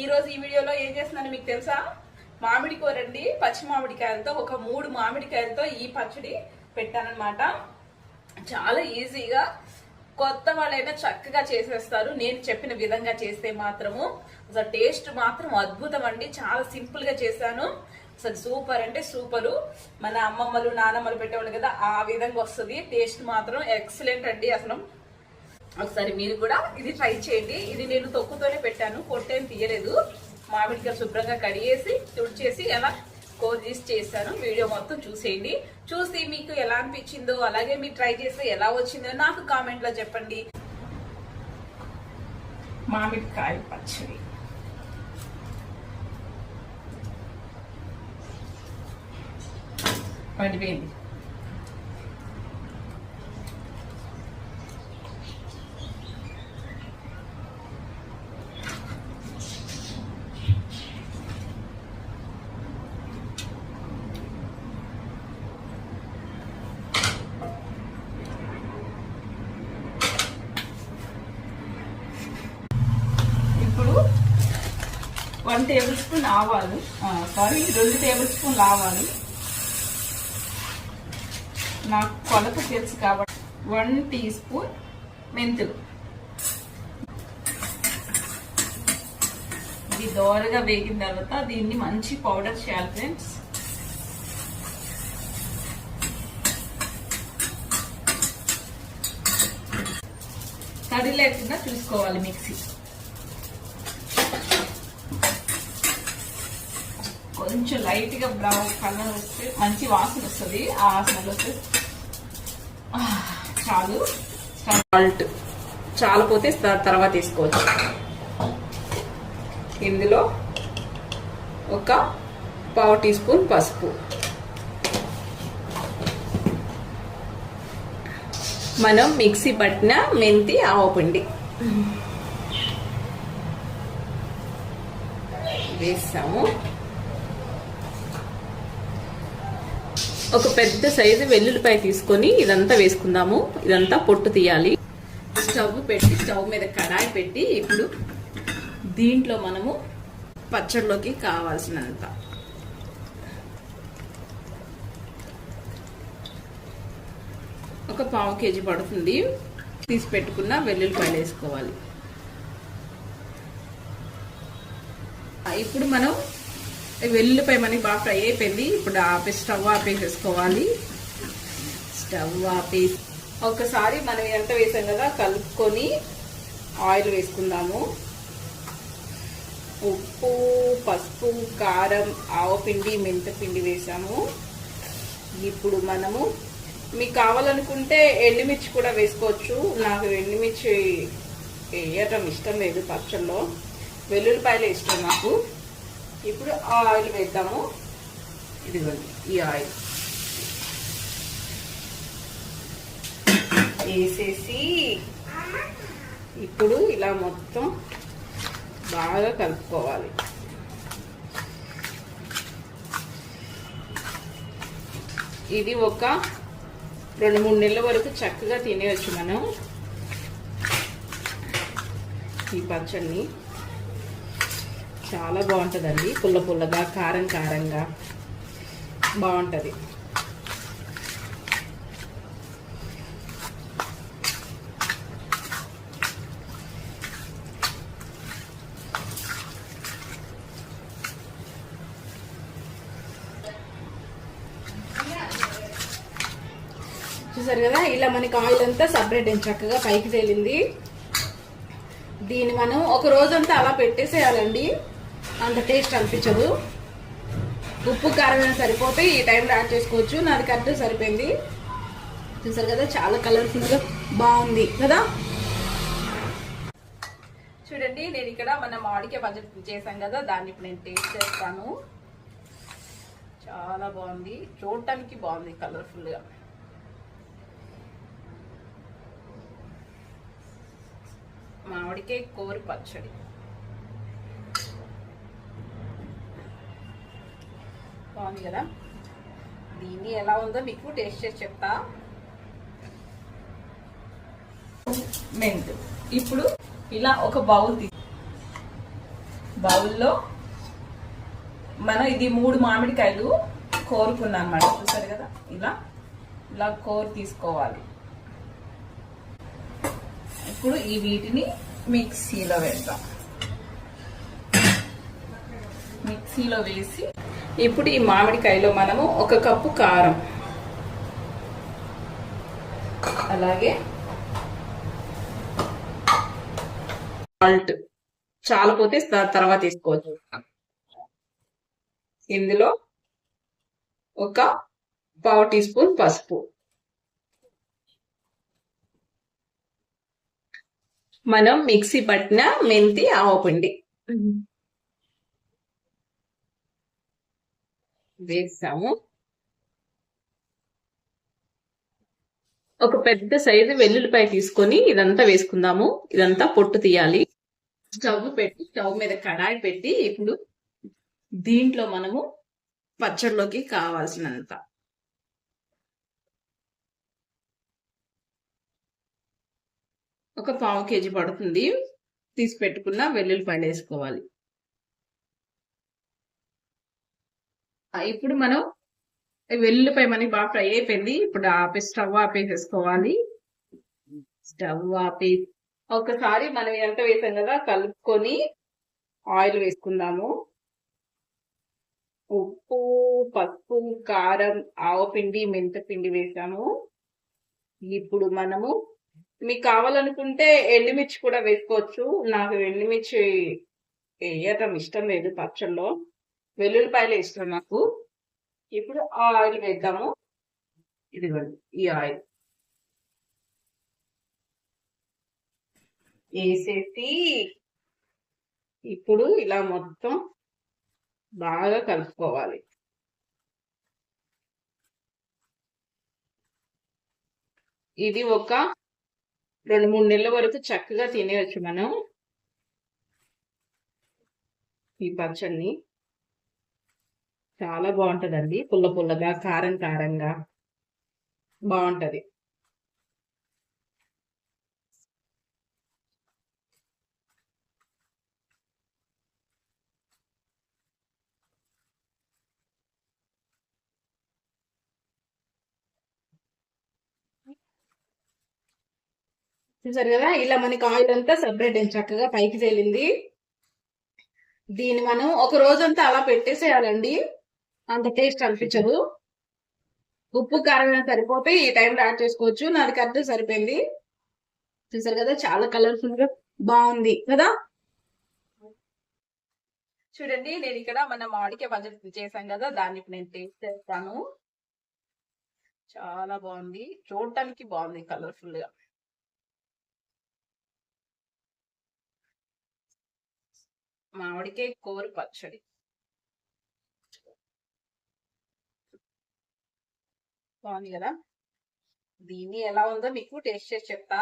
ఈ రోజు ఈ వీడియోలో ఏం చేస్తున్నాను మీకు తెలుసా? మామిడి కూరండి పచ్చి మామిడికాయలతో ఒక మూడు మామిడికాయలతో ఈ పచ్చడి పెట్టానమాట చాలా ఈజీగా కొత్త వాళ్ళైనా చక్కగా చేసేస్తారు. నేను చెప్పిన విధంగా చేస్తే మాత్రము. అసలు టేస్ట్ మాత్రం అద్భుతం అండి. చాలా సింపుల్గా చేశాను. అసలు సూపర్ అంటే సూపరు. మన అమ్మమ్మలు నానమ్మలు పెట్టేవాళ్ళు కదా ఆ విధంగా వస్తుంది. టేస్ట్ మాత్రం ఎక్సలెంట్ అండి అసలు. ఒకసారి మీరు కూడా ఇది ట్రై చేయండి. ఇది నేను తొక్కుతోనే పెట్టాను. పొట్టేం తీయలేదు. మామిడికాయ శుభ్రంగా కడిగేసి తుడిచేసి ఎలా కోర్ తీసి చేశాను. వీడియో మొత్తం చూసేయండి. చూసి మీకు ఎలా అనిపించిందో అలాగే మీరు ట్రై చేస్తే ఎలా వచ్చిందో నాకు కామెంట్లో చెప్పండి. మామిడికాయ పచ్చడి. పడిపోయింది ఇప్పుడు వన్ టేబుల్ స్పూన్ ఆవాలు. సారీ రెండు టేబుల్ స్పూన్లు ఆవాలు. నాకు కొలత తెలుసు కాబట్టి వన్ టీ స్పూన్ మెంతులు. ఇది దోరగా వేగిన తర్వాత దీన్ని మంచి పౌడర్ చేయాలి ఫ్రెండ్స్ తడి లేకుండా చూసుకోవాలి మిక్సీ. కొంచెం లైట్గా బ్రౌన్ కలర్ వస్తే మంచి వాసన వస్తుంది. ఆ స్మెల్ వస్తే చాలు. సాల్ట్ చాలా పోతే తర్వాత తీసుకోవచ్చు. ఇందులో ఒక పావు టీ స్పూన్ పసుపు. మనం మిక్సీ పట్టిన మెంతి ఆవపిండి వేస్తాము ఒక పెద్ద సైజు వెల్లుల్లిపాయ తీసుకొని ఇదంతా వేసుకుందాము. ఇదంతా పొట్టు తీయాలి. స్టవ్ పెట్టి స్టవ్ మీద కడాయి పెట్టి ఇప్పుడు దీంట్లో మనము పచ్చడిలోకి కావాల్సినంత. ఒక పావు కేజీ పడుతుంది. తీసి పెట్టుకున్న వెల్లుల్లిపాయలు వేసుకోవాలి. ఇప్పుడు మనం వెల్లుల్లిపాయ మనకి బాగా ఫ్రై అయిపోయింది. ఇప్పుడు ఆపే స్టవ్ ఆపేసేసుకోవాలి. స్టవ్ ఆపేసి ఒకసారి మనం ఎంత వేసాం కదా కలుపుకొని ఆయిల్ వేసుకుందాము. ఉప్పు పసుపు కారం ఆవపిండి మెంతపిండి వేసాము. ఇప్పుడు మనము మీకు కావాలనుకుంటే ఎండుమిర్చి కూడా వేసుకోవచ్చు. నాకు ఎండుమిర్చి వేయటం ఇష్టం లేదు పచ్చల్లో వెల్లుల్లిపాయలు ఇష్టం నాకు. ఇప్పుడు ఆ ఆయిల్ వేద్దాము. ఇదిగోండి ఈ ఆయిల్. వేసేసి ఇప్పుడు ఇలా మొత్తం బాగా కలుపుకోవాలి. ఇది ఒక రెండు మూడు నెలల వరకు చక్కగా తినేయచ్చు మనం. ఈ పచ్చడిని. చాలా బాగుంటుందండి. పుల్ల పుల్లగా కారం కారంగా బాగుంటుంది. చూసారు కదా ఇలా మనకి ఆయిల్ అంతా సపరేట్ అయింది చక్కగా పైకి తేలింది. దీన్ని మనం ఒక రోజంతా అలా పెట్టేసేయాలండి. అంత టేస్ట్ అనిపించదు. ఉప్పు కారం సరిపోతే ఈ టైంలో యాడ్ చేసుకోవచ్చు. నాది కరెక్ట్ సరిపోయింది. చూసారు కదా చాలా కలర్ఫుల్గా బాగుంది కదా? చూడండి నేను ఇక్కడ మన మామిడికాయ బడ్జెట్ చేశాం కదా దాన్ని ఇప్పుడు నేను టేస్ట్ చేస్తాను. చాలా బాగుంది. చూడటానికి బాగుంది కలర్ఫుల్గా మామిడికాయ కోరి పచ్చడి. బాగుంది కదా. దీన్ని ఎలా ఉందో మీకు టేస్ట్ చేసి చెప్తా. మెంత్. ఇప్పుడు ఇలా ఒక బౌల్ తీ బౌల్లో మనం ఇది మూడు మామిడికాయలు కోరుకున్నాం అనమాట చూసారు కదా? ఇలా ఇలా కోరు తీసుకోవాలి. ఇప్పుడు ఈ వీటిని మిక్సీలో వేద్దాం. మిక్సీలో వేసి ఇప్పుడు ఈ మామిడికాయలో మనము ఒక కప్పు కారం. అలాగే సాల్ట్ చాలపోతే త- తర్వాత తీసుకోవచ్చు. ఇందులో ఒక పావు టీ స్పూన్ పసుపు. మనం మిక్సీ పట్టిన మెంతి ఆవపిండి. వేసాము. ఒక పెద్ద సైజు వెల్లుల్లిపాయ తీసుకొని ఇదంతా వేసుకుందాము. ఇదంతా పొట్టు తీయాలి. స్టవ్ పెట్టి స్టవ్ మీద కడాయి పెట్టి ఇప్పుడు దీంట్లో మనము పచ్చడిలోకి కావాల్సినంత. ఒక పావు కేజీ పడుతుంది. తీసి పెట్టుకున్న వెల్లుల్లిపాయలు వేసుకోవాలి. ఇప్పుడు మనం వెల్లుల్లిపాయ మనకి బాగా ఫ్రై అయిపోయింది. ఇప్పుడు ఆపే స్టవ్ ఆపేసేసుకోవాలి. స్టవ్ ఆపే ఒకసారి మనం ఎంత వేసాం కదా కలుపుకొని ఆయిల్ వేసుకుందాము. ఉప్పు పసుపు కారం ఆవపిండి మెంతపిండి వేసాము. ఇప్పుడు మనము మీకు కావాలనుకుంటే ఎండుమిర్చి కూడా వేసుకోవచ్చు. నాకు ఎండుమిర్చి వేయటం ఇష్టం లేదు పచ్చళ్ళలో వెల్లుల్లిపాయలు ఇష్టం నాకు. ఇప్పుడు ఆ ఆయిల్ వేద్దాము. ఇదిగోండి ఈ ఆయిల్. వేసేసి ఇప్పుడు ఇలా మొత్తం బాగా కలుపుకోవాలి. ఇది ఒక రెండు మూడు నెలల వరకు చక్కగా తినేయచ్చు మనం. ఈ పచ్చడిని. చాలా బాగుంటుందండి. పుల్ల పుల్లగా కారం కారంగా బాగుంటుంది. చూసారు కదా? ఇలా మనకి ఆయిల్ అంతా సెపరేట్ అయింది చక్కగా పైకి తేలింది. దీన్ని మనం ఒక రోజంతా అలా పెట్టేసేయాలండి. అంత టేస్ట్ అనిపించదు. ఉప్పు కారం సరిపోతే ఈ టైంలో యాడ్ చేసుకోవచ్చు. నాది కరెక్ట్ సరిపోయింది. చూసారు కదా చాలా కలర్ఫుల్గా బాగుంది కదా? చూడండి నేను ఇక్కడ మన మామిడికాయ పచ్చడి చేశాం కదా దాన్ని ఇప్పుడు నేను టేస్ట్ చేస్తాను. చాలా బాగుంది. చూడటానికి బాగుంది కలర్ఫుల్గా. మామిడికాయ కూర పచ్చడి. బాగుంది కదా? దీన్ని ఎలా ఉందో మీకు టేస్ట్ చేసి చెప్తా.